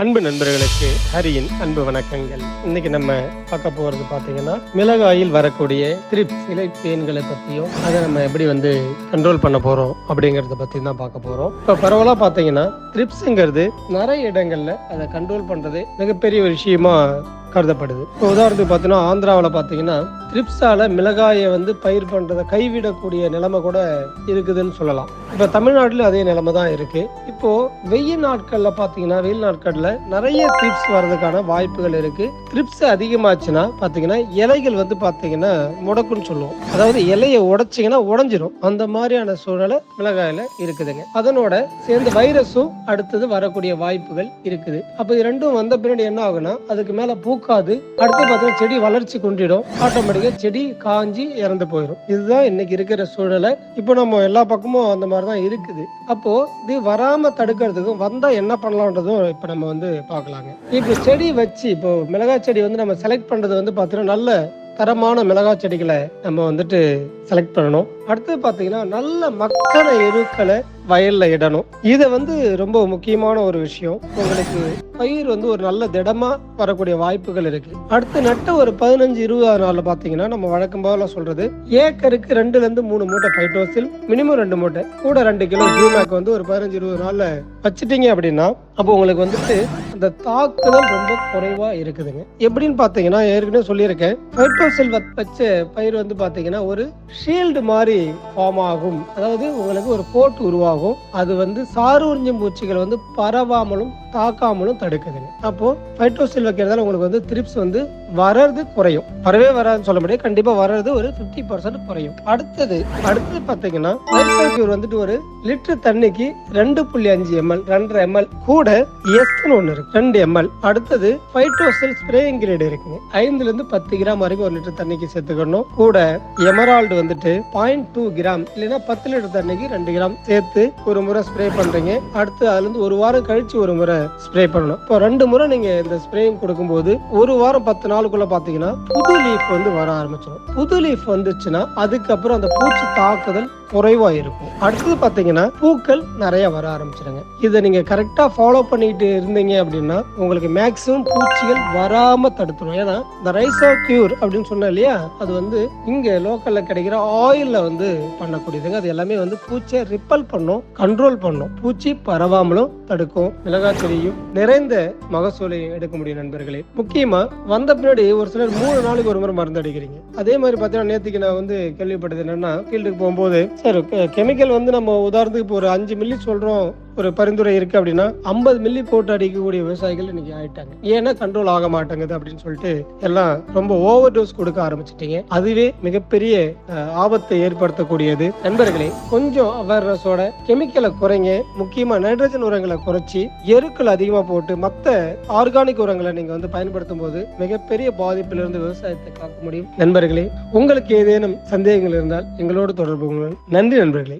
அன்பு நண்பர்களுக்கு ஹரியின் அன்பு வணக்கங்கள். இன்னைக்கு நம்ம பார்க்க போறது பாத்தீங்கன்னா மிளகாயில் வரக்கூடிய திரிப்ஸ் இலை பேன்களை பத்தியும் அதை நம்ம எப்படி வந்து கண்ட்ரோல் பண்ண போறோம் அப்படிங்கறத பத்தி தான் பார்க்க போறோம். இப்ப பரவலா பாத்தீங்கன்னா த்ரிப்ஸுங்கிறது நிறைய இடங்களில் அதை கண்ட்ரோல் பண்ணுறது மிகப்பெரிய ஒரு விஷயமா கருதப்படுது. இப்போ உதாரணத்துக்கு பார்த்தீங்கன்னா ஆந்திராவில் பார்த்தீங்கன்னா த்ரிப்ஸால மிளகாயை வந்து பயிர் பண்ணுறதை கைவிடக்கூடிய நிலைமை கூட இருக்குதுன்னு சொல்லலாம். இப்போ தமிழ்நாட்டில் அதே நிலைமை தான் இருக்கு. இப்போ வெயில் நாட்களில் பார்த்தீங்கன்னா வெயில் நாட்களில் நிறைய த்ரிப்ஸ் வர்றதுக்கான வாய்ப்புகள் இருக்கு. த்ரிப்ஸ் அதிகமாச்சுன்னா பார்த்தீங்கன்னா இலைகள் வந்து பார்த்தீங்கன்னா முடக்குன்னு சொல்லுவோம். அதாவது இலையை உடைச்சிங்கன்னா உடஞ்சிரும். அந்த மாதிரியான சூழலை மிளகாயில் இருக்குதுங்க. அதனோட சேர்ந்து வைரஸும் அடுத்தது வரக்கூடிய வாய்ப்புகள் இருக்குது. அப்போ இது ரெண்டும் வந்த பின்னாடி என்ன ஆகும்னா அதுக்கு மேல பூக்காது. அடுத்து பார்த்தீங்கன்னா செடி வளர்ச்சி குன்றிடும். ஆட்டோமேட்டிக்கா செடி காஞ்சி இறந்து போயிடும் இதுதான் இன்னைக்கு இருக்கிற சூழலை. இப்போ நம்ம எல்லா பக்கமும் அந்த மாதிரி தான் இருக்குது. அப்போ இது வராம தடுக்கிறதுக்கும் வந்தா என்ன பண்ணலான்றதும் இப்போ நம்ம வந்து பார்க்கலாங்க. இப்போ செடி வச்சு இப்போ மிளகாய் செடி வந்து நம்ம செலக்ட் பண்றது வந்து பார்த்தீங்கன்னா நல்ல தரமான மிளகாய் செடிகளை நம்ம வந்துட்டு செலக்ட் பண்ணணும். அடுத்து பார்த்தீங்கன்னா நல்ல மக்கான எருக்களை வயல்ல இடணும். இதை வந்து ரொம்ப முக்கியமான ஒரு விஷயம். உங்களுக்கு பயிர் வந்து ஒரு நல்ல திடமா வரக்கூடிய வாய்ப்புகள் இருக்கு. அடுத்து நட்ட ஒரு பதினஞ்சு இருபது நாள்ல பாத்தீங்கன்னா நம்ம வழக்கம் போல சொல்றது ஏக்கருக்கு ரெண்டுல இருந்து மூணு மூட்டை ஃபைட்டோசில் மினிமம் ரெண்டு மூட்டை கூட ரெண்டு கிலோ ஜூமேக் வந்து ஒரு பதினஞ்சு இருபது நாள்ல வச்சுட்டீங்க அப்படின்னா அப்போ உங்களுக்கு வந்துட்டு இந்த தாக்குதல் ரொம்ப குறைவா இருக்குதுங்க. எப்படின்னு பாத்தீங்கன்னா ஏற்கனவே சொல்லியிருக்கேன். பைட்டோசில் வச்ச பயிர் வந்து பாத்தீங்கன்னா ஒரு ஷீல்டு மாதிரி ஃபார்ம் ஆகும். அதாவது உங்களுக்கு ஒரு கோட் உருவாகும். அது வந்து சாறு உறிஞ்சும் பூச்சிகள் வந்து பரவாமலும் தாக்காமலும் தடுக்குதுங்க. அப்போ பைட்டோசில் வைக்கிறதால உங்களுக்கு வந்து திரிப்ஸ் வந்து வர்றது குறையும். வரவே வராதுன்னு சொல்ல முடியாது. கண்டிப்பா வர்றது ஒரு 50% பர்சன்ட் குறையும். அடுத்தது அடுத்தது பாத்தீங்கன்னா லைஃப் வந்துட்டு ஒரு லிட்டர் தண்ணிக்கு ரெண்டு புள்ளி அஞ்சு எம்எல் ரெண்டரை எம்எல் கூட எஸ்ன்னு ஒன்று இருக்கு. ரெண்டு எம்எல் அடுத்தது பைட்டோசில் ஸ்ப்ரே இன்கிரீட் இருக்குங்க. ஐந்துல இருந்து பத்து கிராம் வரைக்கும் ஒரு லிட்டர் தண்ணிக்கு சேர்த்துக்கணும். கூட எமரால்டு வந்துட்டு பாயிண்ட் டூ கிராம் இல்லைன்னா பத்து லிட்டர் தண்ணிக்கு ரெண்டு கிராம் சேர்த்து ஒரு முறை ஸ்ப்ரே பண்றீங்க. அடுத்து அதுல இருந்து ஒரு வாரம் கழிச்சு ஒரு முறை ஸ்ப்ரே பண்ணணும். இப்போ ரெண்டு முறை நீங்க இந்த ஸ்ப்ரேயிங் கொடுக்கும்போது ஒரு வாரம் பத்து நாள் நாளுக்குள்ள பாத்தீங்கன்னா புது லீஃப் வந்து வர ஆரம்பிச்சிடும் புது லீஃப் வந்துச்சுன்னா அதுக்கப்புறம் அந்த பூச்சி தாக்குதல் குறைவா இருக்கும் அடுத்தது பாத்தீங்கன்னா பூக்கள் நிறைய வர ஆரம்பிச்சிடுங்க இதை நீங்க கரெக்டா ஃபாலோ பண்ணிட்டு இருந்தீங்க அப்படின்னா உங்களுக்கு மேக்சிமம் பூச்சிகள் வராம தடுத்துடும் ஏன்னா இந்த ஆஃப் கியூர் அப்படின்னு சொன்னேன் இல்லையா அது வந்து இங்க லோக்கல்ல கிடைக்கிற ஆயில்ல வந்து பண்ணக்கூடியதுங்க. அது எல்லாமே வந்து பூச்சியை ரிப்பல் பண்ணும் கண்ட்ரோல் பண்ணும். பூச்சி பரவாமலும் தடுக்கும். மிளகாய் செடியும் நிறைந்த மகசூலை எடுக்க முடியும் நண்பர்களே. முக்கியமா வந்த பின்னாடி ஒரு சிலர் மூணு நாளைக்கு ஒரு முறை மருந்து அடிக்கிறீங்க. அதே மாதிரி பார்த்தீங்கன்னா நேற்றுக்கு நான் வந்து கேள்விப்பட்டது என்னன்னா ஃபீல்டுக்கு போகும்போது சார் கெமிக்கல் வந்து நம்ம உதாரணத்துக்கு இப்போ ஒரு அஞ்சு மில்லி சொல்கிறோம் ஒரு பரிந்துரை இருக்கு அப்படின்னா ஐம்பது மில்லி போட்டு அடிக்கக்கூடிய விவசாயிகள் இன்னைக்கு ஆயிட்டாங்க. ஏன்னா கண்ட்ரோல் ஆக மாட்டேங்குது அப்படின்னு சொல்லிட்டு எல்லாம் ரொம்ப ஓவர் டோஸ் கொடுக்க ஆரம்பிச்சிட்டீங்க. அதுவே மிகப்பெரிய ஆபத்தை ஏற்படுத்தக்கூடியது. நண்பர்களே கொஞ்சம் அவேர்னஸோட கெமிக்கலை குறைங்க. முக்கியமா நைட்ரஜன் உரங்களை குறைச்சி எருக்கள் அதிகமா போட்டு மத்த ஆர்கானிக் உரங்களை நீங்க வந்து பயன்படுத்தும் போது மிகப்பெரிய பாதிப்பிலிருந்து விவசாயத்தை காக்க முடியும். நண்பர்களே உங்களுக்கு ஏதேனும் சந்தேகங்கள் இருந்தால் எங்களோடு தொடர்பு நன்றி நண்பர்களே.